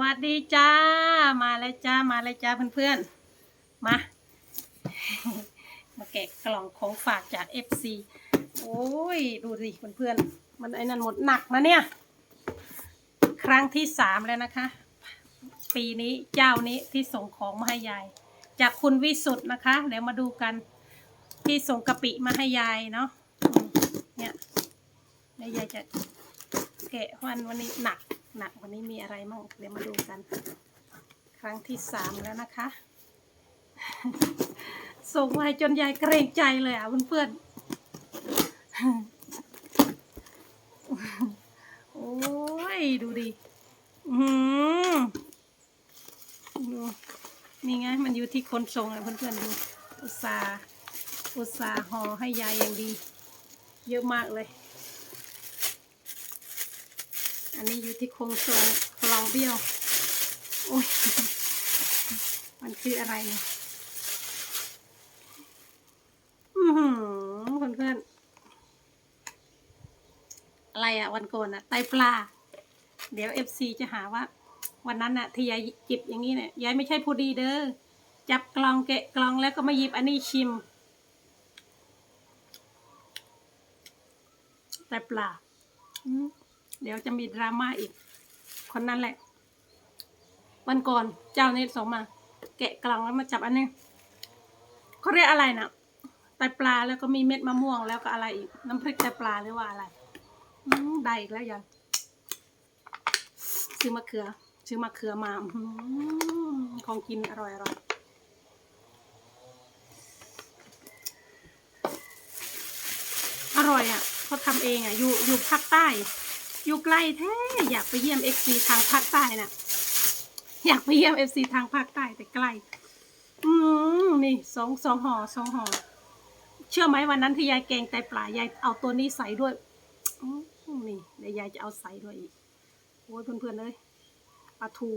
วัสดีจ้า มาแล้วจ้า มาแล้วจ้าเพื่อนๆ มา มาแกะกล่องของฝากจาก FC โอ้ย ดูสิเพื่อนๆ มันไอ้นั่นหมดหนักนะเนี่ย ครั้งที่สามแล้วนะคะ ปีนี้เจ้านี้ที่ส่งของมาให้ยาย จากคุณวิสุทธ์นะคะ เดี๋ยวมาดูกันที่ส่งกะปิมาให้ยายเนาะ เนี่ยแล้วยายจะแกะวันวันนี้หนัก หนักวันนี้มีอะไรมั่งเดี๋ยวมาดูกัน ครั้งที่สามแล้วนะคะ ส่งมาจนยายเกรงใจเลยอะเพื่อนๆ โอ้ย ดูดิอือหือดูนี่ไง มันอยู่ที่คนส่งอะเพื่อนๆ ดู อุตสาห์อุตสาห์ห่อให้ยายอย่างดี เยอะมากเลย อันนี้อยู่ที่โครงทรงกลองเบี้ยว โอ้ย มันคืออะไรเนี่ยอือเพื่อนๆอะไรอะวันโกนอะไตปลา เดี๋ยวเอฟซีจะหาว่า วันนั้นอะที่ยายจิบอย่างนี้เนี่ยยายไม่ใช่ผู้ดีเด้อจับกลองแกะกลองแล้วก็มาหยิบอันนี้ชิมไตปลา อืม เดี๋ยวจะมีดราม่าอีก คนนั้นแหละ วันก่อนเจ้านี่ส่งมา แกะกล่องแล้วมาจับอันนี้เขาเรียกอะไรนะไตปลาแล้วก็มีเม็ดมะม่วงแล้วก็อะไรอีก น้ำพริกไตปลาหรือว่าอะไรอได้อีกแล้วยังซื้อมะเขือซื้อมะเขือมาอของกินอร่อยอร่อยอร่อยอะเขาทำเองอะอยู่อยู่ภาคใต้ อยู่ไกลแท้อยากไปเยี่ยมเอฟซีทางภาคใต้น่ะ อยากไปเยี่ยมเอฟซีทางภาคใต้แต่ไกล อืมนี่สองสองห่อสองห่อเชื่อไหมวันนั้นที่ยายแกงไตปลายายเอาตัวนี้ใส่ด้วยนี่เดี๋ยวยายจะเอาใส่ด้วยอีกโอ้ยเพื่อนๆเลยปลาทู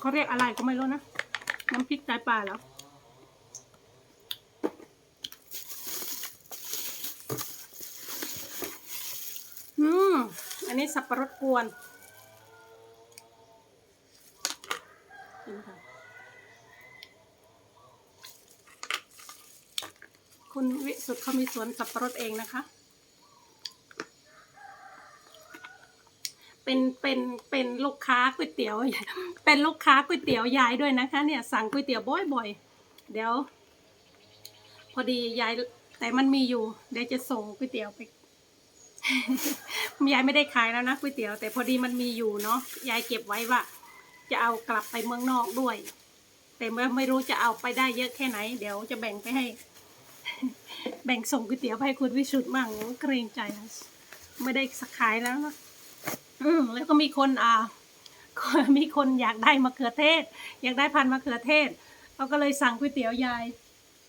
เขาเรียกอะไรก็ไม่รู้นะ น้ำพริกไตปลาเหรอ อืม อันนี้ สับปะรดกวนกินค่ะคุณวิสุทธ์เขามีสวนสับปะรดเองนะคะ เป็นเป็นเป็นลูกค้าก๋วยเตี๋ยว เป็นลูกค้าก๋วยเตี๋ยวยายด้วยนะคะ เนี่ยสั่งก๋วยเตี๋ยวบ่อยๆ เดี๋ยว พอดียายแต่มันมีอยู่ เดี๋ยวจะส่งก๋วยเตี๋ยวไป ยายไม่ได้ขายแล้วนะก๋วยเตี๋ยว แต่พอดีมันมีอยู่เนาะยายเก็บไว้ว่า จะเอากลับไปเมืองนอกด้วย แต่ไม่ไม่รู้จะเอาไปได้เยอะแค่ไหน เดี๋ยวจะแบ่งไปให้ แบ่งส่งก๋วยเตี๋ยวไปให้คุณวิสุทธ์มั่งเกรงใจนะไม่ได้สักขายแล้วนะอืมแล้วก็มีคนอ่ามีคนอยากได้มะเขือเทศ อยากได้พันมะเขือเทศเขาก็เลยสั่งก๋วยเตี๋ยวยาย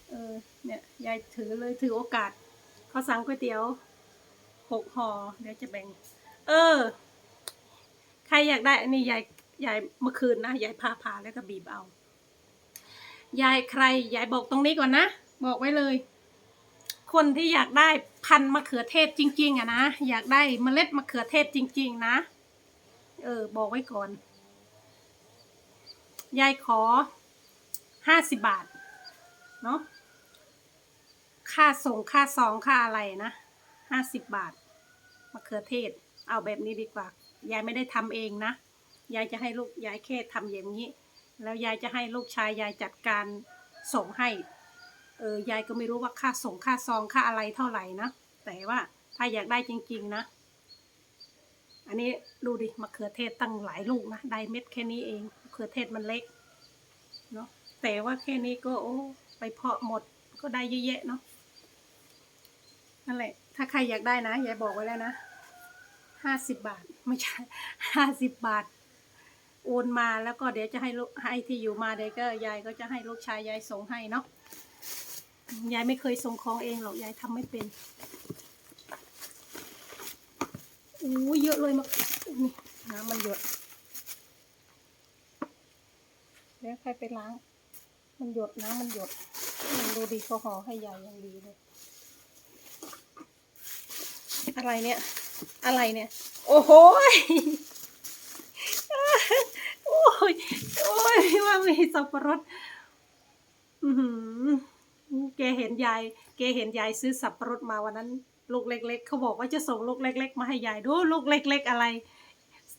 เออเนี่ยยายถือเลยถือโอกาสเขาสั่งก๋วยเตี๋ยว หกห่อเดี๋ยวจะแบ่ง เออ ใครอยากได้อันนี้ยายยายเมื่อคืนนะยายพาพาแล้วก็บีบเอา ยายใครยายบอกตรงนี้ก่อนนะบอกไว้เลย คนที่อยากได้พันมะเขือเทศจริง ๆอะนะอยากได้เมล็ดมะเขือเทศจริง ๆ นะ เออ บอกไว้ก่อน ยายขอห้าสิบบาท เนาะค่าส่งค่าซองค่าอะไรนะห้าสิบบาท มะเขือเทศ เอาแบบนี้ดีกว่า ยายไม่ได้ทำเองนะ ยายจะให้ลูกยายแค่ทำอย่างนี้ แล้วยายจะให้ลูกชายยายจัดการส่งให้ เออยายก็ไม่รู้ว่าค่าส่งค่าซองค่าอะไรเท่าไหร่นะ แต่ว่าถ้าอยากได้จริง ๆนะ อันนี้ดูดิมะเขือเทศตั้งหลายลูกนะ ได้เม็ดแค่นี้เองมะเขือเทศมันเล็กเนาะ แต่ว่าแค่นี้ก็โอ้ไปเพาะหมดก็ได้เยอะแยะเนาะนั่นแหละ ถ้าใครอยากได้นะ ยายบอกไว้แล้วนะ ห้าสิบบาท ไม่ใช่ห้าสิบบาท โอนมาแล้วก็เดี๋ยวจะให้ลูกให้ที่อยู่มาเดี๋ยวก็ยายก็จะให้ลูกชายยายส่งให้เนาะยายไม่เคยส่งของเองหรอกยายทำไม่เป็นโอ้เยอะเลยมากนี่น้ำมันหยดเดี๋ยวใครไปล้าง มันหยดน้ำมันหยดมันดูดีเขาห่อให้ยายย่างดีเลยอะไรเนี่ย อะไรเนี่ย โอ้โหโอ้ยโอ้ยว่ามีสับปะรดอือหือแกเห็นยายแกเห็นยายซื้อสับปะรดมาวันนั้น ลูกเล็ก ๆ เขาบอกว่าจะส่งลูกเล็ก ๆ มาให้ยายดูลูกเล็ก ๆ อะไร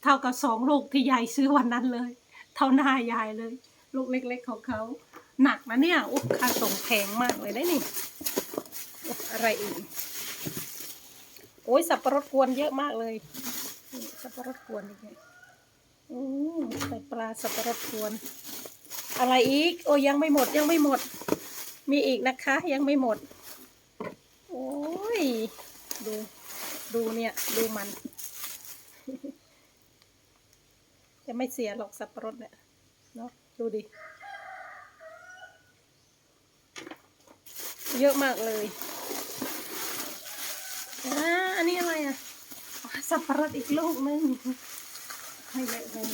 เท่ากับสองลูกที่ยายซื้อวันนั้นเลย เท่าหน้ายายเลย ลูกเล็ก ๆ ของเขาหนักนะเนี่ยอุ๊ยค่าส่งแพงมากเลยได้นี่อะไรอีก โอ้ยสับปะรดกวนเยอะมากเลยนี่สับปะรดกวนอีกเนี่ยอืมใส่ปลาสับปะรดกวน อะไรอีก โอ้ยยังไม่หมดยังไม่หมด มีอีกนะคะ ยังไม่หมด โอ้ยดูดูเนี่ยดูมัน จะไม่เสียหรอกสับปะรดเนี่ยเนาะดูดิ เยอะมากเลย อ่าอันนี้อะไรอะสับปะรดอีกลูกหนึงให้เยอะเลย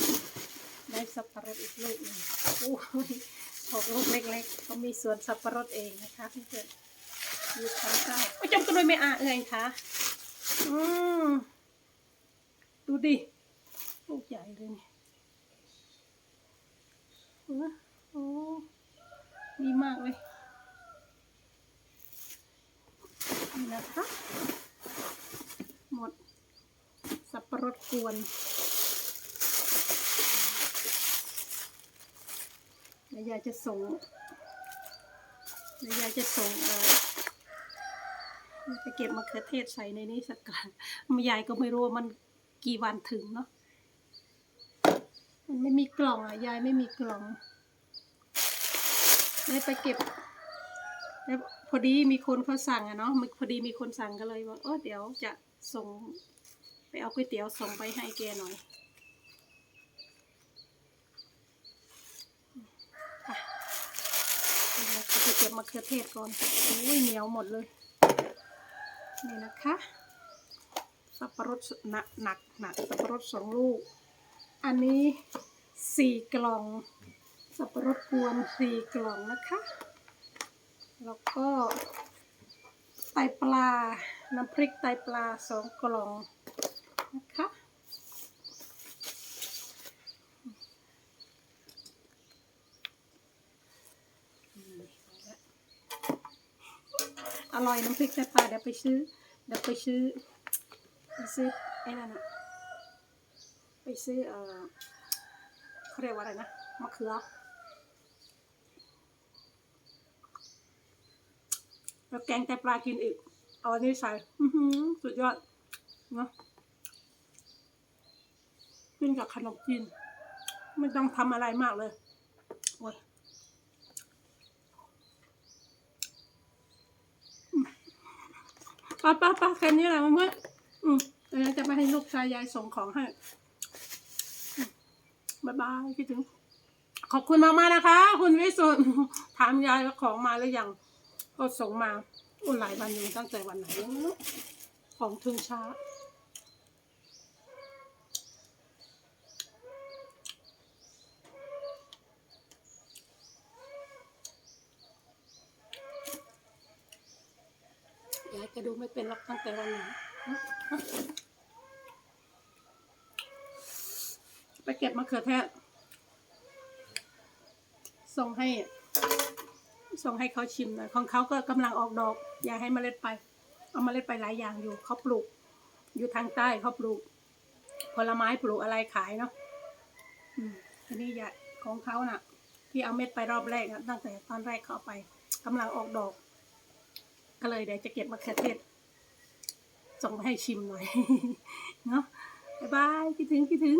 ได้สับปะรดอีกลูกนึงโอ้ยหกลูกเล็กๆเขามีสวนสับปะรดเองนะคะเพื่อนๆอยู่ทางใต้โอ้จมกันด้วยไม่อาเอ่ยคะอืมดูดิลูกใหญ่เลยเนี่ยเออโอ้ดีมากเลยนี่นะคะ หมด สับปะรดกวนเดี๋ยวยายจะส่งเดี๋ยวยายจะส่งเออไปเก็บมะเขือเทศใส่ในนี้สักกายายก็ไม่รู้ว่ามันกี่วันถึงเนาะ มันไม่มีกล่องอะ ยายไม่มีกล่องเลยไปเก็บแล้ว พอดีมีคนเขาสั่งอะเนาะพอดีมีคนสั่งก็เลยว่าเออเดี๋ยวจะส่งไปเอาก๋วยเตี๋ยวส่งไปให้แกหน่อยค่ะเดี๋ยวเราจะเก็บมะเขือเทศก่อนโอ้ยเหนียวหมดเลย นี่นะคะ สับปะรดหนักหนักหนักสับปะรดสองลูก อันนี้สี่กล่อง สับปะรดกวนสี่กล่องนะคะ แล้วก็ไตปลา น้ำพริกไตปลาสองกล่องนะคะอร่อยน้ำพริกไตปลาเดี๋ยวไปซื้อ เดี๋ยวไปซื้อไปซื้อไอ้นั่นอะไปซื้อเออเขาเรียกว่าอะไรนะมะเขือ แล้วแกงไตปลากินอีก เอาอันนี้ใส่สุดยอดเนาะกินกับขนมจีนไม่ต้องทำอะไรมากเลยโอ้ยป้าป้าป้าแค่นี้แหละมันเมื่ออืมเดี๋ยวจะไปให้ลูกชายยายส่งของให้บ๊ายบายคิดถึง ขอบคุณมากๆนะคะ คุณวิสุทธ์ถามยายว่าของมาหรือยัง ก็ส่งมาอุ่นหลายวันอยู่ตั้งแต่วันไหนไม่รู้ของถึงช้า ยายก็ดูไม่เป็นหรอกตั้งแต่วันไหนไปเก็บมะเขือเทศส่งให้ ส่งให้เขาชิมหน่อยของเขาก็กำลังออกดอก อย่าให้เมล็ดไป เอาเมล็ดไปหลายอย่างอยู่เขาปลูก อยู่ทางใต้เขาปลูก ผลไม้ปลูกอะไรขายเนาะอืมทีนี้อย่าของเขาน่ะ ที่เอาเม็ดไปรอบแรกนะตั้งแต่ตอนแรกเขาเอาไปกำลังออกดอก ก็เลยเดี๋ยวจะเก็บมะเขือเทศส่งไปให้ชิมหน่อยเนาะบ๊ายบายคิดถึงคิดถึง